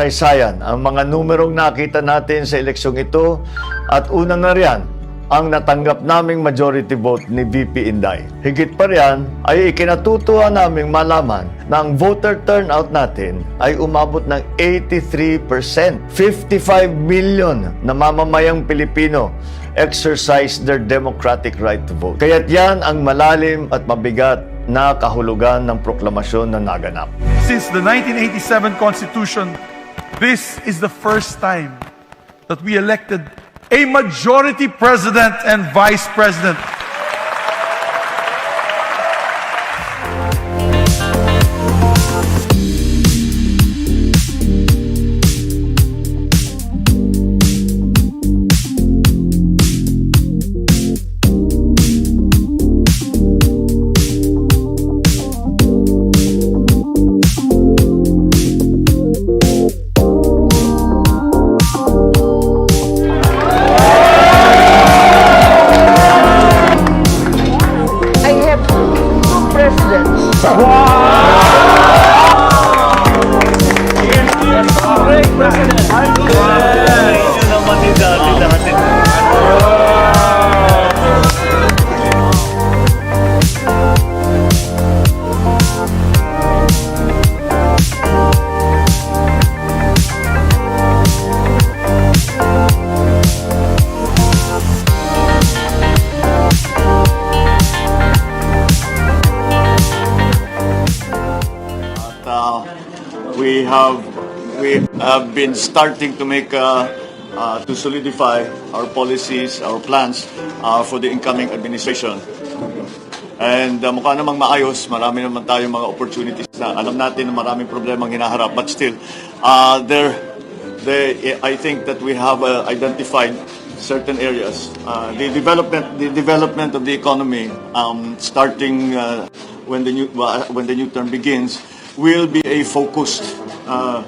kasaysayan ang mga numerong nakita natin sa eleksyong ito at una na riyan ang natanggap naming majority vote ni VP Inday. Higit pa riyan ay ikinatutuwa naming malaman na ang voter turnout natin ay umabot ng 83%. 55 million na mamamayang Pilipino exercise their democratic right to vote. Kaya't yan ang malalim at mabigat na kahulugan ng proklamasyon na naganap. Since the 1987 Constitution, this is the first time that we elected a majority president and vice president. Been starting to make uh, uh, to solidify our policies, our plans uh, for the incoming administration. And uh, mukha namang maayos, marami naman tayong mga opportunities na alam natin na maraming problemang hinaharap. But still, uh, there, they, I think that we have uh, identified certain areas. Uh, the development, the development of the economy, um, starting uh, when the new well, when the new term begins, will be a focused uh,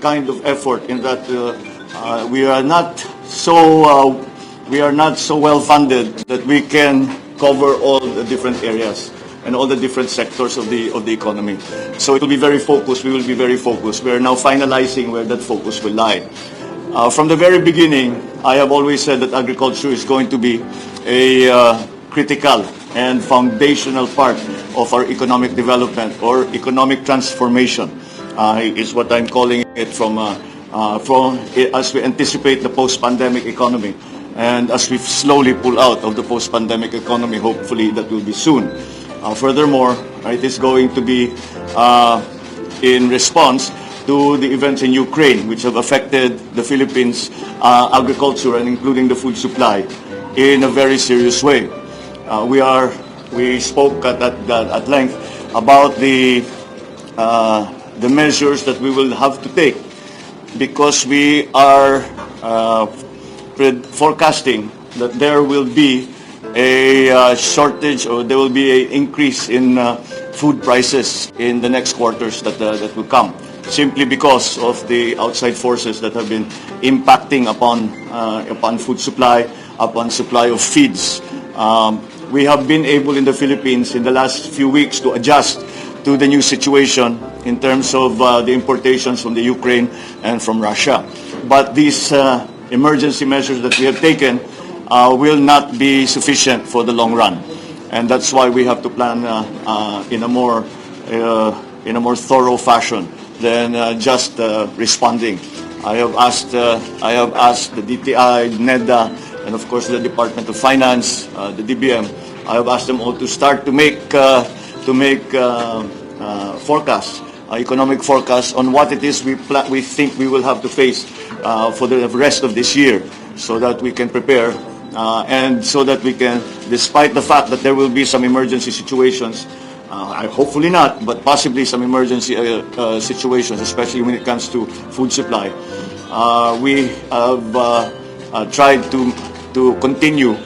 kind of effort in that uh, uh, we are not so uh, we are not so well funded that we can cover all the different areas and all the different sectors of the of the economy. So it will be very focused. We will be very focused. We are now finalizing where that focus will lie. Uh, from the very beginning, I have always said that agriculture is going to be a uh, critical and foundational part of our economic development or economic transformation uh, is what I'm calling it from, uh, uh, from as we anticipate the post-pandemic economy and as we slowly pull out of the post-pandemic economy, hopefully that will be soon. Uh, furthermore, it is going to be uh, in response to the events in Ukraine, which have affected the Philippines' uh, agriculture and including the food supply in a very serious way. Uh, we are we spoke at, at, at length about the uh, the measures that we will have to take because we are uh, forecasting that there will be a uh, shortage or there will be an increase in uh, food prices in the next quarters that, uh, that will come simply because of the outside forces that have been impacting upon, uh, upon food supply, upon supply of feeds. Um, we have been able in the Philippines in the last few weeks to adjust to the new situation in terms of uh, the importations from the Ukraine and from Russia. But these uh, emergency measures that we have taken uh, will not be sufficient for the long run. And that's why we have to plan uh, uh, in a more uh, in a more thorough fashion than uh, just uh, responding. I have asked uh, I have asked the DTI, NEDA, and of course the Department of Finance, uh, the DBM. I have asked them all to start to make uh, to make uh, uh, forecasts, uh, economic forecasts on what it is we we think we will have to face for the rest of this year, so that we can prepare and so that we can, despite the fact that there will be some emergency situations, uh, hopefully not, but possibly some emergency uh, uh, situations, especially when it comes to food supply. We have tried to to continue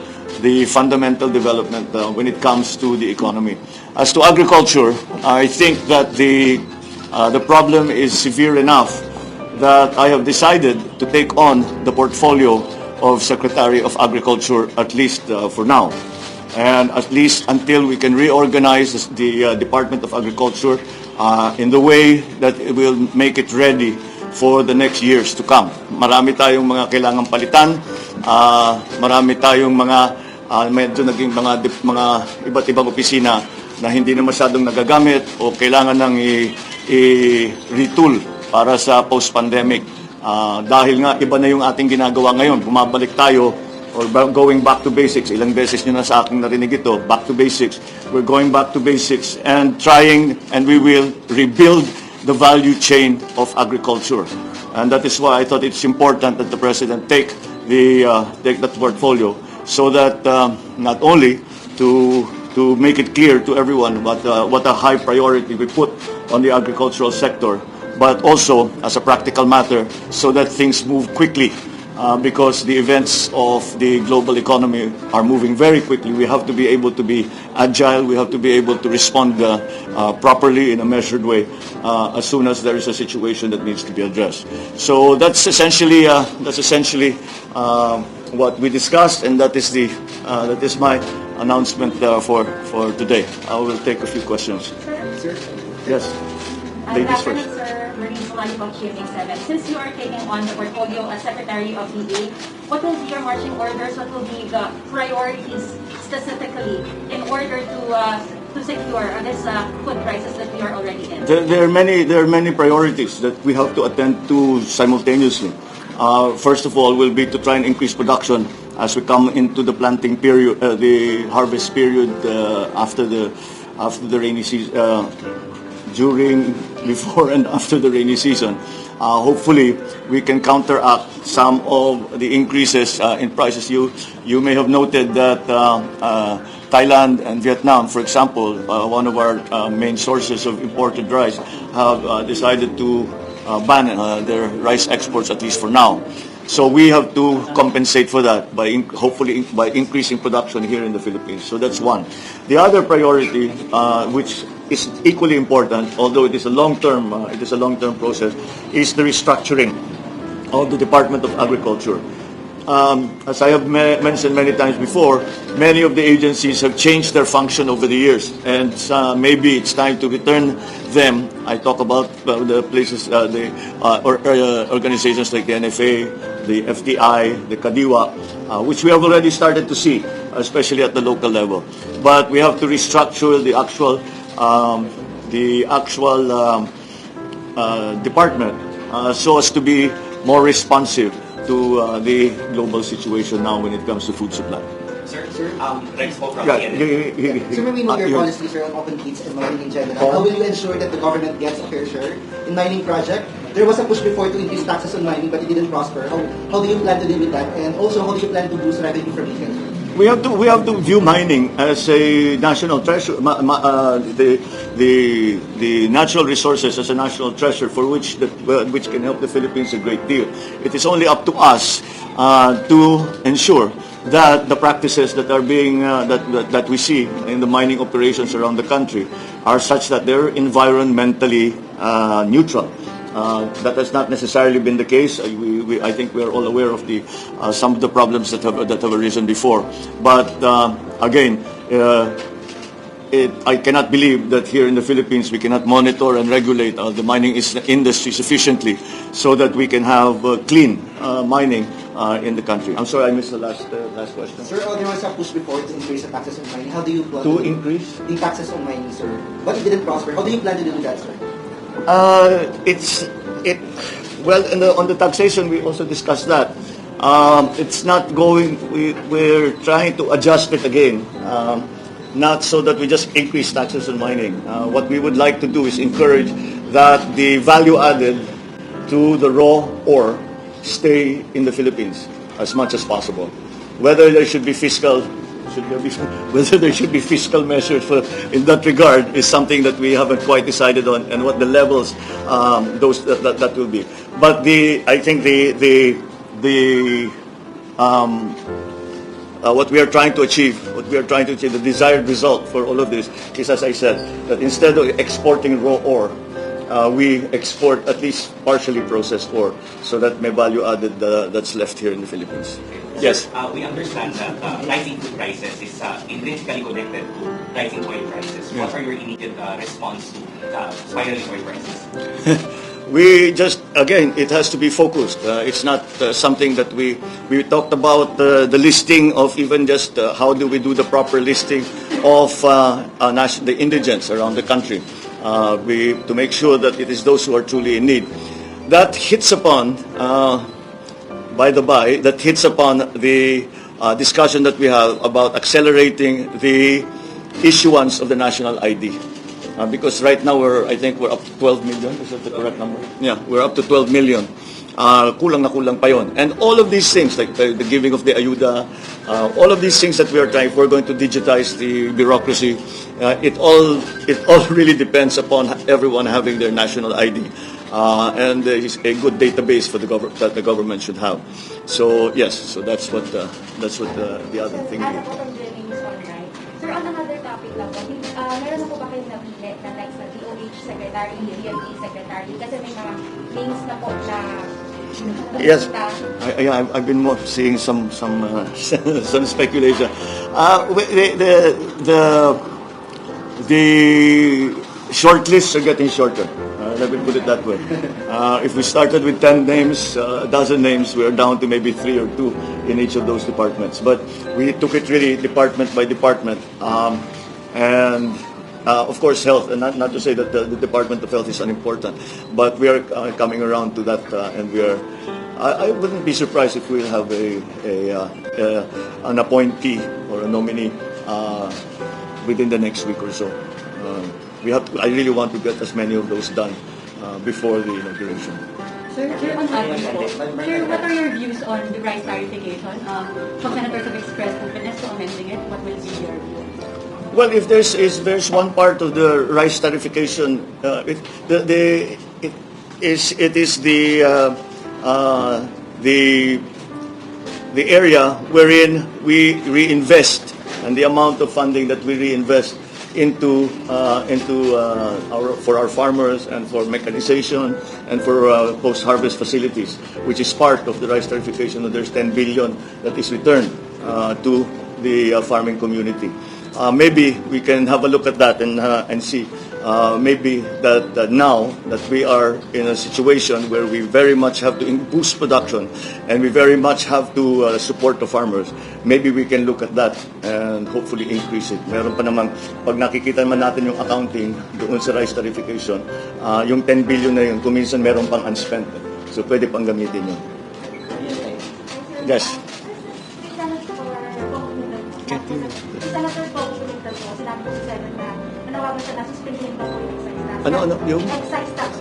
the fundamental development when it comes to the economy. As to agriculture, I think that the uh, the problem is severe enough that I have decided to take on the portfolio of Secretary of Agriculture, at least uh, for now. And at least until we can reorganize the uh, Department of Agriculture uh, in the way that it will make it ready for the next years to come. Marami tayong mga kailangang palitan, ah, marami tayong mga ah, medyo naging mga dip- mga iba't ibang opisina na hindi na masyadong nagagamit o kailangan i- i-retool para sa post-pandemic. Ah, dahil nga iba na yung ating ginagawa ngayon, bumabalik tayo or going back to basics. Ilang beses nyo na sa akin narinig ito, back to basics. We're going back to basics and trying and we will rebuild the value chain of agriculture. And that is why I thought it's important that the President take the uh, take that portfolio so that um, not only to to make it clear to everyone what uh, what a high priority we put on the agricultural sector, but also as a practical matter so that things move quickly uh, because the events of the global economy are moving very quickly. We have to be able to be agile. We have to be able to respond uh, uh, properly in a measured way uh, as soon as there is a situation that needs to be addressed. So that's essentially uh, that's essentially um what we discussed, and that is the uh, that is my announcement uh, for for today. I will take a few questions. Sir, Yes, uh, ladies first. sir. Maureen Solani from GMA7. Since you are taking on the portfolio as Secretary of DA, what will be your marching orders? What will be the priorities specifically in order to uh, to secure this uh, food crisis that we are already in? There, there are many there are many priorities that we have to attend to simultaneously. Uh, first of all, will be to try and increase production as we come into the planting period, uh, the harvest period uh, after the after the rainy season, uh, during, before, and after the rainy season. Uh, hopefully, we can counteract some of the increases uh, in prices. You you may have noted that uh, uh, Thailand and Vietnam, for example, uh, one of our uh, main sources of imported rice, have uh, decided to uh, ban uh, their rice exports at least for now. So we have to compensate for that by in, hopefully in, by increasing production here in the Philippines. So that's one. The other priority, uh, which is equally important, although it is a long-term, uh, it is a long-term process, is the restructuring of the Department of Agriculture. Um, as I have me- mentioned many times before, many of the agencies have changed their function over the years, and uh, maybe it's time to return them. I talk about uh, the places, uh, the uh, or, uh, organizations like the NFA, the FTI, the Kadiwa, uh, which we have already started to see, especially at the local level. But we have to restructure the actual, um, the actual. Um, department so as to be more responsive to uh, the global situation now when it comes to food supply. Sir, sir, um, Rex po from Yeah, CNN. y- y- y- Sir, may we know uh, your policy, sir, on open pits and mining in general. How will you ensure that the government gets a fair share in mining project? There was a push before to increase taxes on mining, but it didn't prosper. How, how do you plan to deal with that? And also, how do you plan to boost revenue from it? We have to we have to view mining as a national treasure. Ma, ma, uh, the the the natural resources as a national treasure for which that well, which can help the Philippines a great deal. It is only up to us uh, to ensure that the practices that are being uh, that, that that we see in the mining operations around the country are such that they're environmentally uh, neutral. Uh, that has not necessarily been the case. We, we, I think we are all aware of the uh, some of the problems that have that have arisen before. But uh, again, uh, it, I cannot believe that here in the Philippines we cannot monitor and regulate uh, the mining industry sufficiently so that we can have uh, clean uh, mining uh, in the country. I'm sorry, I missed the last uh, last question. Sir, uh, there was a push before to increase the taxes on mining. How do you plan To increase? the taxes on mining, sir? But it didn't prosper. How do you plan to do that, sir? Uh, it's it well the, on the taxation we also discussed that. Um, it's not going. We we're trying to adjust it again, um, not so that we just increase taxes on mining. Uh, what we would like to do is encourage that the value added to the raw ore stay in the Philippines as much as possible. Whether there should be fiscal should there be, whether there should be fiscal measures for, in that regard is something that we haven't quite decided on, and what the levels um, those that, that, that will be. But the I think the the the um, uh, what we are trying to achieve, what we are trying to achieve, the desired result for all of this is, as I said, that instead of exporting raw ore, uh, we export at least partially processed ore, so that may value added uh, that's left here in the Philippines. Yes. Uh, we understand that uh, rising food prices is uh, intrinsically connected to rising oil prices. What are your immediate uh, response to uh, spiraling oil prices? we just again it has to be focused uh, it's not uh, something that we we talked about uh, the listing of even just uh, how do we do the proper listing of the indigents around the country uh, we to make sure that it is those who are truly in need that hits upon uh, by the by, that hits upon the uh, discussion that we have about accelerating the issuance of the national ID. Uh, because right now we're, I think we're up to 12 million. Is that the correct number? Yeah, we're up to 12 million. Uh, kulang na kulang pa yon. And all of these things, like the, the giving of the ayuda, uh, all of these things that we are trying, if we're going to digitize the bureaucracy. Uh, it all, it all really depends upon everyone having their national ID. Uh, and uh, a good database for the government that the government should have. So yes, so that's what uh, that's what uh, the other thing. Ano is. po kung Jennings on right? Sir, on another topic lang po, uh, meron po ba kayong napili na like sa DOH Secretary, DLD Secretary? Kasi may mga names na po na Yes. I, I, I've- been seeing some some uh, some speculation. Uh, the, the the the short lists are getting shorter. Let me put it that way. Uh, if we started with ten names, uh, a dozen names, we are down to maybe three or two in each of those departments. But we took it really department by department, um, and uh, of course, health, and not, not to say that the, the Department of Health is unimportant, but we are uh, coming around to that, uh, and we are. I, wouldn't be surprised if we'll have a, a, uh, an appointee or a nominee uh, within the next week or so. We have. To, I really want to get as many of those done uh, before the inauguration. Sir, sir, on that po, sir, what are your views on the rice tarification? Um, some senators have expressed openness to amending it. What will be your view? Well, if there's is there's one part of the rice tarification, uh, it, the, the it is it is the uh, uh, the the area wherein we reinvest and the amount of funding that we reinvest into uh, into uh, our for our farmers and for mechanization and for uh, post-harvest facilities, which is part of the rice tarification. There's 10 billion that is returned uh, to the uh, farming community. Uh, maybe we can have a look at that and and see. Maybe that, that now that we are in a situation where we very much have to boost production and we very much have to support the farmers, maybe we can look at that and hopefully increase it. Meron pa namang, pag nakikita naman natin yung accounting doon sa rice tarification, uh, yung 10 billion na yun, kung minsan meron pang unspent. So pwede pang gamitin yun. Yes. Ano, ano, yung? Excise tax.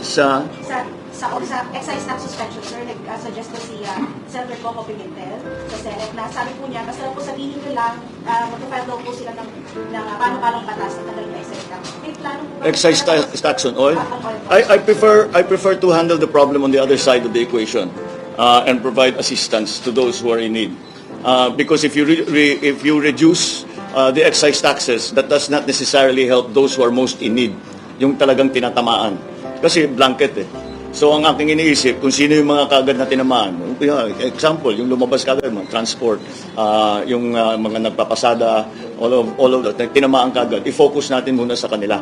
Sa Sa, sa, sa excise tax suspension, sir, nag-suggest po si uh, Senator Coco Pimentel sa Senate na sabi po niya, basta po sabihin nyo lang, uh, mag-file daw po sila ng, ng uh, paano-panong batas na tagal na excise tax. May plano po ba? excise ta- tax on oil. I, I prefer I prefer to handle the problem on the other side of the equation uh, and provide assistance to those who are in need. Uh, because if you re- re- if you reduce uh, the excise taxes, that does not necessarily help those who are most in need, yung talagang tinatamaan. Kasi blanket eh. So ang aking iniisip, kung sino yung mga kagad na tinamaan. Example, yung lumabas kagad, mga transport, uh, yung uh, mga nagpapasada, all of, all of that, tinamaan kagad, i-focus natin muna sa kanila.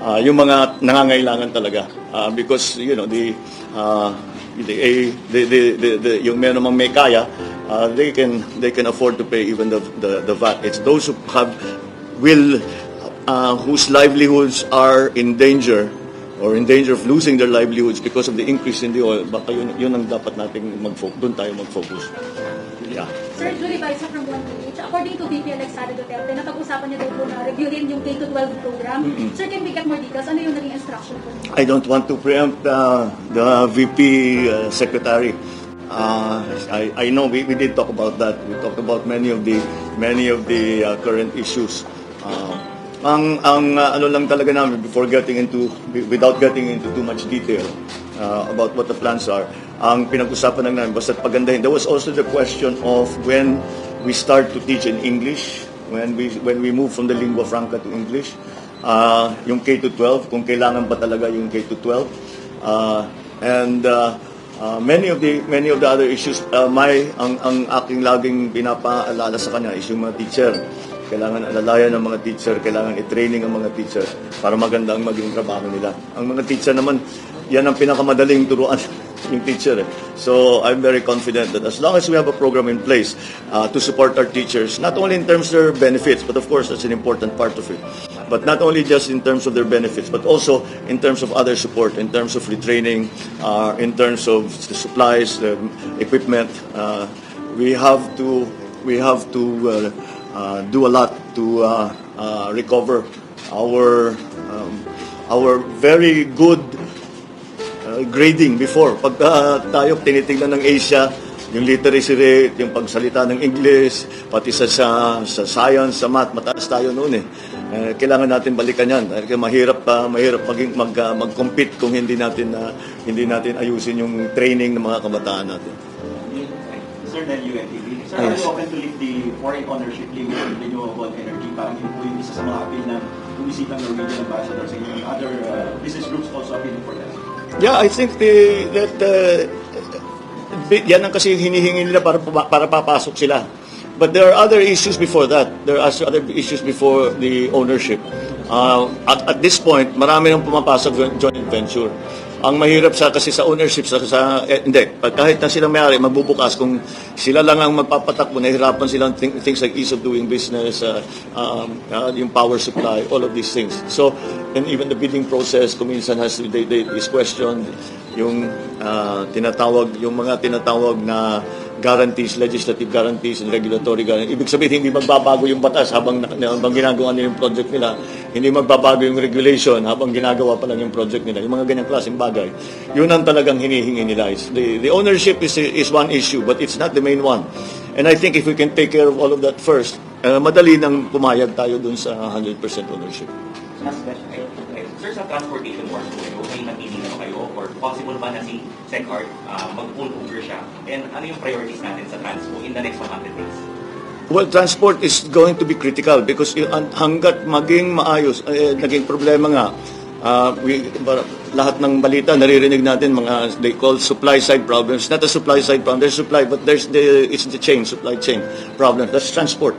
Uh, yung mga nangangailangan talaga. Uh, because, you know, the, uh, the, eh, the, the, the, the, yung meron namang may kaya, uh, they can they can afford to pay even the, the, the VAT. It's those who have will uh, whose livelihoods are in danger or in danger of losing their livelihoods because of the increase in the oil, baka yun, yun ang dapat nating mag-focus, doon tayo mag-focus. Yeah. Sir, Julie Baisa from 1PH, according to VP Alex Sara Duterte, napag-usapan niya daw po na reviewin yung K-12 program. Sir, can we get more details? Ano yung naging instruction po? I don't want to preempt uh, the VP uh, secretary. Uh, I, I know we, we did talk about that. We talked about many of the many of the uh, current issues. Uh, ang ang uh, ano lang talaga namin before getting into without getting into too much detail uh, about what the plans are. Ang pinag-usapan lang namin basta pagandahin. There was also the question of when we start to teach in English, when we when we move from the lingua franca to English. Uh, yung K to 12, kung kailangan ba talaga yung K to 12. Uh, and uh, uh, many of the many of the other issues, uh, my ang ang aking laging pinapaalala sa kanya is yung mga teacher. Kailangan alalayan ng mga teacher, kailangan i-training ang mga teacher para maganda ang maging trabaho nila. Ang mga teacher naman, yan ang pinakamadaling turuan yung teacher. Eh. So I'm very confident that as long as we have a program in place uh, to support our teachers, not only in terms of their benefits, but of course that's an important part of it. But not only just in terms of their benefits, but also in terms of other support, in terms of retraining, uh, in terms of the supplies, the equipment. Uh, we have to we have to uh, uh, do a lot to uh, uh, recover our um, our very good uh, grading before. Pag uh, tayo tinitingnan ng Asia, yung literacy rate, yung pagsalita ng English, pati sa, sa, sa science, sa math, mataas tayo noon eh. Eh, kailangan natin balikan yan. Kaya mahirap pa mahirap maging mag, uh, mag-compete kung hindi natin na hindi natin ayusin yung training ng mga kabataan natin. Sir, Nel UNTV. Sir, Ah, are you open to lift the foreign ownership limit in renewable energy? Parang yun po yung isa sa mga appeal ng bumisitang Norwegian ambassador sa inyo. Other uh, business groups also appealing for that. Yeah, I think the, that uh, yan ang kasi hinihingi nila para para papasok sila. But there are other issues before that. There are other issues before the ownership. Uh, at, at this point, marami nang pumapasok joint venture. Ang mahirap sa kasi sa ownership sa, sa eh, hindi. Pag kahit na sila may-ari magbubukas. Kung sila lang ang magpapatakbo nahihirapan silang think, things like ease of doing business uh, um, uh, yung power supply all of these things. So and even the bidding process kung minsan has they, they, is questioned. Yung uh, tinatawag yung mga tinatawag na guarantees, legislative guarantees and regulatory guarantees. Ibig sabihin, hindi magbabago yung batas habang, habang ginagawa nila yung project nila. Hindi magbabago yung regulation habang ginagawa pa lang yung project nila. Yung mga ganyang klaseng bagay. Yun ang talagang hinihingi nila. It's the, the ownership is, is one issue, but it's not the main one. And I think if we can take care of all of that first, uh, madali nang pumayag tayo dun sa 100% ownership. Sir, sa transportation wars po kayo, may napili na ba kayo? Or possible ba na si SecArt uh, mag-pull over siya? And ano yung priorities natin sa transpo in the next 100 days? Well, transport is going to be critical because hanggat maging maayos, eh, naging problema nga, ah, we, lahat ng balita, naririnig natin mga, they call supply side problems. Not a supply side problem, there's supply, but there's the, it's the chain, supply chain problem. That's transport.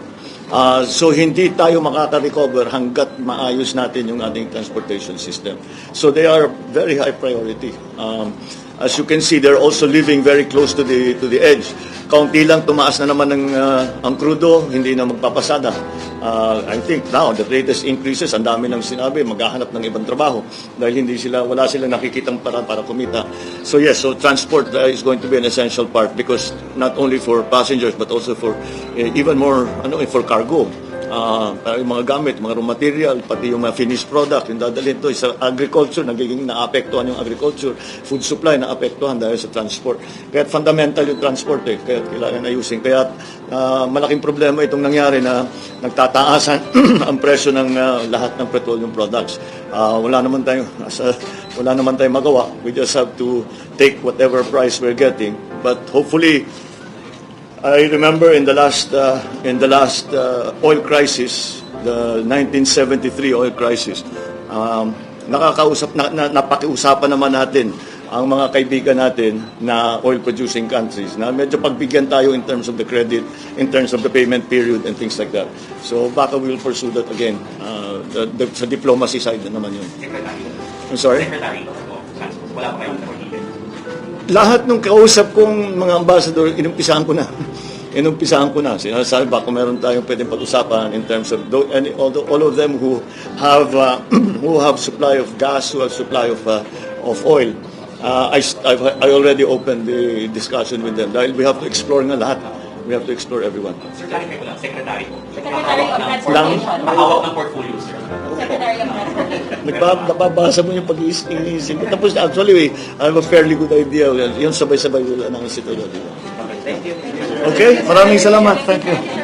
Ah, so hindi tayo makaka-recover hanggat maayos natin yung ating transportation system. So they are very high priority. Um, as you can see, they're also living very close to the to the edge. Kaunti lang tumaas na naman ng ah, ang crudo, hindi na magpapasada. Ah, I think now the latest increases, ang dami nang sinabi, maghahanap ng ibang trabaho dahil hindi sila wala silang nakikitang para para kumita. So yes, so transport uh, is going to be an essential part because not only for passengers but also for eh, even more ano eh, for cargo. Para yung mga gamit, mga raw material, pati yung mga finished product, yung dadalhin to sa agriculture, nagiging naapektuhan yung agriculture, food supply naapektuhan dahil sa transport. Kaya fundamental yung transport eh, kaya kailangan ayusin. Kaya ah, malaking problema itong nangyari na nagtataasan ang presyo ng ah, lahat ng petroleum products. Ah, wala naman tayong asa, wala naman tayong magawa. We just have to take whatever price we're getting. But hopefully I remember in the last uh, in the last uh, oil crisis, the 1973 oil crisis. Um, nakakausap na, na napakiusapan naman natin ang mga kaibigan natin na oil producing countries na medyo pagbigyan tayo in terms of the credit, in terms of the payment period and things like that. So baka we'll pursue that again. Uh, the, the, sa diplomacy side na naman yun. Secretary? I'm sorry? Secretary. Wala pa kayong? Lahat nung kausap kong mga ambassador, inumpisahan ko na. inumpisahan ko na. Sinasabi ba kung meron tayong pwedeng pag-usapan in terms of tho- and all, the- all of them who have uh, who have supply of gas, who have supply of uh, of oil. Uh, I, I've, I already opened the discussion with them dahil we have to explore nga lahat. We have to explore everyone. Sir, clarify ko lang, Secretary po. Secretary of Transportation. Mahawak ng portfolio, sir. Secretary of Transportation. Nababasa mo yung pag-iisip. Tapos actually, I have a fairly good idea. Yun sabay-sabay will announce it already. Thank you. Okay? Maraming salamat. Thank you.